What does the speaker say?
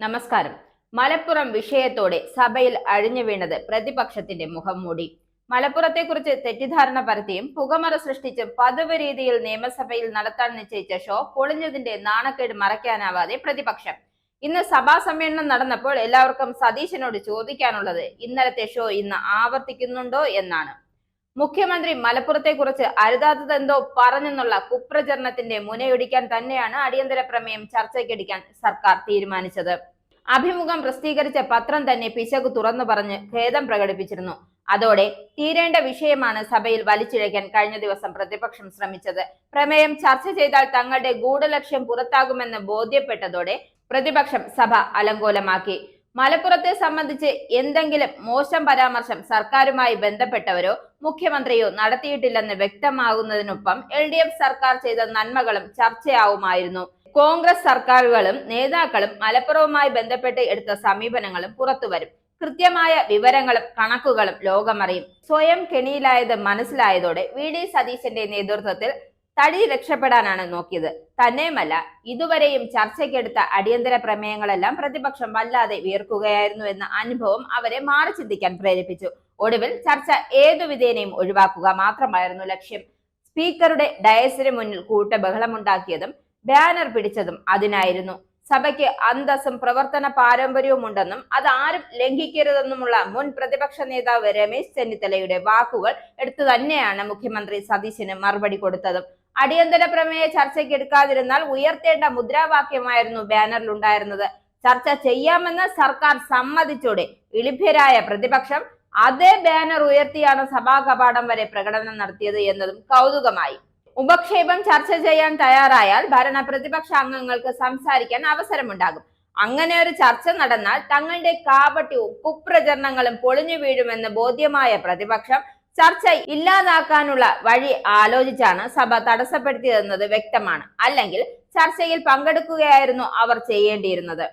നമസ്കാരം. മലപ്പുറം വിഷയത്തോടെ സഭയിൽ അഴിഞ്ഞു വീണത് പ്രതിപക്ഷത്തിന്റെ മുഖം മൂടി. മലപ്പുറത്തെക്കുറിച്ച് തെറ്റിദ്ധാരണ പരത്തിയും പുകമറ സൃഷ്ടിച്ചും പതിവ് രീതിയിൽ നിയമസഭയിൽ നടത്താൻ നിശ്ചയിച്ച ഷോ പൊളിഞ്ഞതിന്റെ നാണക്കേട് മറയ്ക്കാനാവാതെ പ്രതിപക്ഷം. ഇന്ന് സഭാ സമ്മേളനം നടന്നപ്പോൾ എല്ലാവർക്കും സതീശനോട് ചോദിക്കാനുള്ളത് ഇന്നലത്തെ ഷോ ഇന്ന് ആവർത്തിക്കുന്നുണ്ടോ എന്നാണ്. മുഖ്യമന്ത്രി മലപ്പുറത്തെക്കുറിച്ച് അരുതാത്തതെന്തോ പറഞ്ഞെന്നുള്ള കുപ്രചരണത്തിന്റെ മുനയൊടിക്കാൻ തന്നെയാണ് അടിയന്തര പ്രമേയം ചർച്ചയ്ക്കെടുക്കാൻ സർക്കാർ തീരുമാനിച്ചത്. അഭിമുഖം പ്രസിദ്ധീകരിച്ച പത്രം തന്നെ പിശക് തുറന്നു പറഞ്ഞ് ഖേദം പ്രകടിപ്പിച്ചിരുന്നു. അതോടെ തീരേണ്ട വിഷയമാണ് സഭയിൽ വലിച്ചിഴയ്ക്കാൻ കഴിഞ്ഞ ദിവസം പ്രതിപക്ഷം ശ്രമിച്ചത്. പ്രമേയം ചർച്ച ചെയ്താൽ തങ്ങളുടെ ഗൂഢലക്ഷ്യം പുറത്താകുമെന്ന് ബോധ്യപ്പെട്ടതോടെ പ്രതിപക്ഷം സഭ അലങ്കോലമാക്കി. മലപ്പുറത്തെ സംബന്ധിച്ച് എന്തെങ്കിലും മോശം പരാമർശം സർക്കാരുമായി ബന്ധപ്പെട്ടവരോ മുഖ്യമന്ത്രിയോ നടത്തിയിട്ടില്ലെന്ന് വ്യക്തമാകുന്നതിനൊപ്പം എൽ ഡി എഫ് സർക്കാർ ചെയ്ത നന്മകളും ചർച്ചയാവുമായിരുന്നു. കോൺഗ്രസ് സർക്കാരുകളും നേതാക്കളും മലപ്പുറവുമായി ബന്ധപ്പെട്ട് എടുത്ത സമീപനങ്ങളും പുറത്തുവരും. കൃത്യമായ വിവരങ്ങളും കണക്കുകളും ലോകമറിയും. സ്വയം കെണിയിലായത് മനസ്സിലായതോടെ വി ഡി സതീശന്റെ നേതൃത്വത്തിൽ തടി രക്ഷപ്പെടാനാണ് നോക്കിയത്. തന്നെയുമല്ല ഇതുവരെയും ചർച്ചയ്ക്കെടുത്ത അടിയന്തര പ്രമേയങ്ങളെല്ലാം പ്രതിപക്ഷം വല്ലാതെ വീർക്കുകയായിരുന്നു എന്ന അനുഭവം അവരെ മാറി ചിന്തിക്കാൻ പ്രേരിപ്പിച്ചു. ഒടുവിൽ ചർച്ച ഏതു വിധേനയും ഒഴിവാക്കുക മാത്രമായിരുന്നു ലക്ഷ്യം. സ്പീക്കറുടെ ഡയസിന് മുന്നിൽ കൂട്ട ബഹളമുണ്ടാക്കിയതും ബാനർ പിടിച്ചതും അതിനായിരുന്നു. സഭയ്ക്ക് അന്തസ്സും പ്രവർത്തന പാരമ്പര്യവും ഉണ്ടെന്നും അത് ആരും ലംഘിക്കരുതെന്നുമുള്ള മുൻ പ്രതിപക്ഷ നേതാവ് രമേശ് ചെന്നിത്തലയുടെ വാക്കുകൾ എടുത്തു തന്നെയാണ് മുഖ്യമന്ത്രി സതീശന് മറുപടി കൊടുത്തതും. അടിയന്തര പ്രമേയ ചർച്ചയ്ക്ക് എടുക്കാതിരുന്നാൽ ഉയർത്തേണ്ട മുദ്രാവാക്യമായിരുന്നു ബാനറിലുണ്ടായിരുന്നത്. ചർച്ച ചെയ്യാമെന്ന് സർക്കാർ സമ്മതിച്ചോടെ ഇളിഭ്യരായ പ്രതിപക്ഷം അതേ ബാനർ ഉയർത്തിയാണ് സഭാ കപാടം വരെ പ്രകടനം നടത്തിയത് എന്നതും കൗതുകമായി. ഉപക്ഷേപം ചർച്ച ചെയ്യാൻ തയ്യാറായാൽ ഭരണ പ്രതിപക്ഷ അംഗങ്ങൾക്ക് സംസാരിക്കാൻ അവസരമുണ്ടാകും. അങ്ങനെ ഒരു ചർച്ച നടന്നാൽ തങ്ങളുടെ കാപട്യവും കുപ്രചരണങ്ങളും പൊളിഞ്ഞു വീഴുമെന്ന് ബോധ്യമായ പ്രതിപക്ഷം ചർച്ച ഇല്ലാതാക്കാനുള്ള വഴി ആലോചിച്ചാണ് സഭ തടസ്സപ്പെടുത്തിയതെന്നത് വ്യക്തമാണ്. അല്ലെങ്കിൽ ചർച്ചയിൽ പങ്കെടുക്കുകയായിരുന്നു അവർ ചെയ്യേണ്ടിയിരുന്നത്.